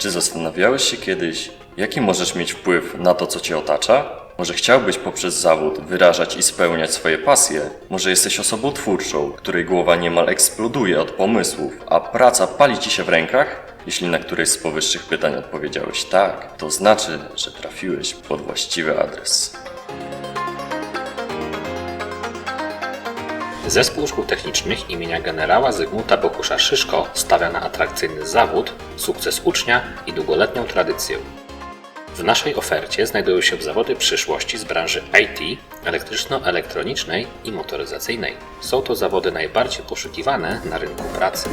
Czy zastanawiałeś się kiedyś, jaki możesz mieć wpływ na to, co cię otacza? Może chciałbyś poprzez zawód wyrażać i spełniać swoje pasje? Może jesteś osobą twórczą, której głowa niemal eksploduje od pomysłów, a praca pali ci się w rękach? Jeśli na któreś z powyższych pytań odpowiedziałeś tak, to znaczy, że trafiłeś pod właściwy adres. Zespół Szkół Technicznych imienia generała Zygmunta Bokusza Szyszko stawia na atrakcyjny zawód, sukces ucznia i długoletnią tradycję. W naszej ofercie znajdują się zawody przyszłości z branży IT, elektryczno-elektronicznej i motoryzacyjnej. Są to zawody najbardziej poszukiwane na rynku pracy.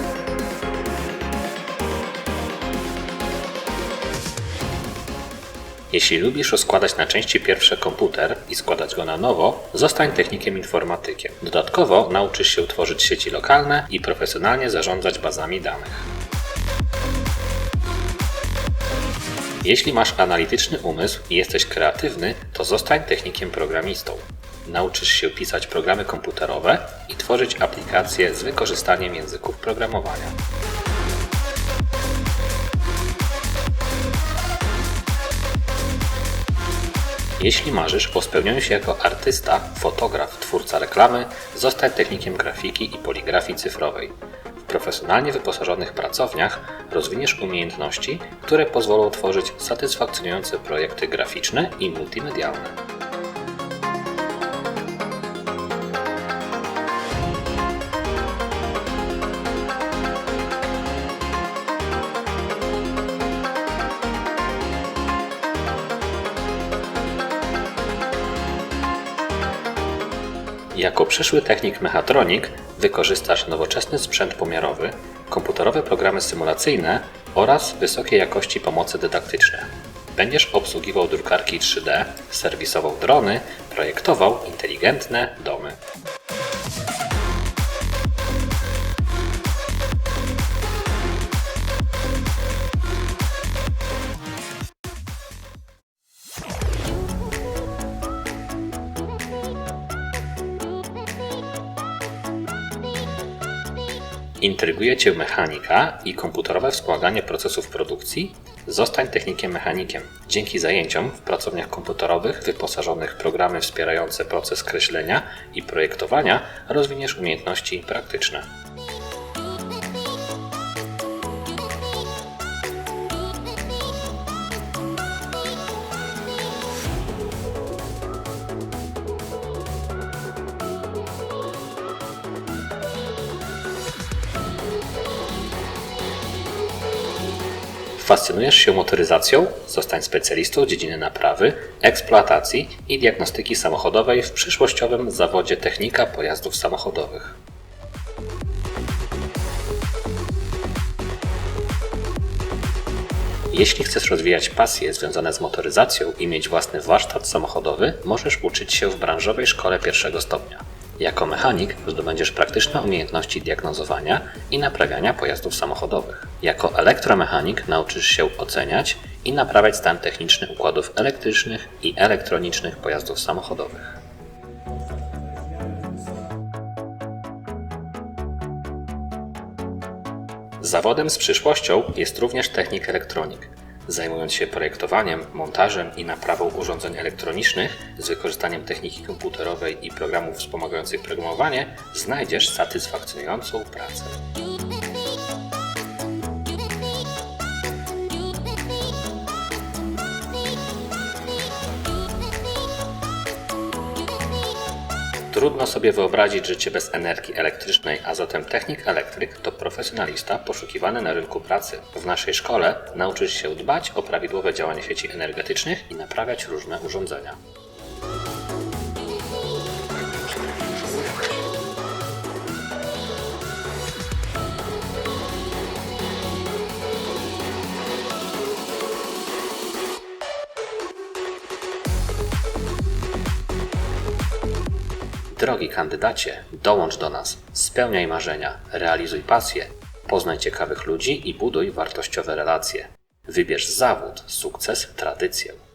Jeśli lubisz rozkładać na części pierwsze komputer i składać go na nowo, zostań technikiem informatykiem. Dodatkowo nauczysz się tworzyć sieci lokalne i profesjonalnie zarządzać bazami danych. Jeśli masz analityczny umysł i jesteś kreatywny, to zostań technikiem programistą. Nauczysz się pisać programy komputerowe i tworzyć aplikacje z wykorzystaniem języków programowania. Jeśli marzysz o spełnieniu się jako artysta, fotograf, twórca reklamy, zostań technikiem grafiki i poligrafii cyfrowej. W profesjonalnie wyposażonych pracowniach rozwiniesz umiejętności, które pozwolą tworzyć satysfakcjonujące projekty graficzne i multimedialne. Jako przyszły technik mechatronik wykorzystasz nowoczesny sprzęt pomiarowy, komputerowe programy symulacyjne oraz wysokiej jakości pomocy dydaktyczne. Będziesz obsługiwał drukarki 3D, serwisował drony, projektował inteligentne domy. Intryguje Cię mechanika i komputerowe wspomaganie procesów produkcji? Zostań technikiem mechanikiem. Dzięki zajęciom w pracowniach komputerowych wyposażonych w programy wspierające proces kreślenia i projektowania rozwiniesz umiejętności praktyczne. Fascynujesz się motoryzacją? Zostań specjalistą dziedziny naprawy, eksploatacji i diagnostyki samochodowej w przyszłościowym zawodzie technika pojazdów samochodowych. Jeśli chcesz rozwijać pasje związane z motoryzacją i mieć własny warsztat samochodowy, możesz uczyć się w branżowej szkole pierwszego stopnia. Jako mechanik zdobędziesz praktyczne umiejętności diagnozowania i naprawiania pojazdów samochodowych. Jako elektromechanik nauczysz się oceniać i naprawiać stan techniczny układów elektrycznych i elektronicznych pojazdów samochodowych. Zawodem z przyszłością jest również technik elektronik. Zajmując się projektowaniem, montażem i naprawą urządzeń elektronicznych z wykorzystaniem techniki komputerowej i programów wspomagających programowanie, znajdziesz satysfakcjonującą pracę. Trudno sobie wyobrazić życie bez energii elektrycznej, a zatem technik elektryk to profesjonalista poszukiwany na rynku pracy. W naszej szkole nauczysz się dbać o prawidłowe działanie sieci energetycznych i naprawiać różne urządzenia. Drogi kandydacie, dołącz do nas, spełniaj marzenia, realizuj pasje, poznaj ciekawych ludzi i buduj wartościowe relacje. Wybierz zawód, sukces, tradycję.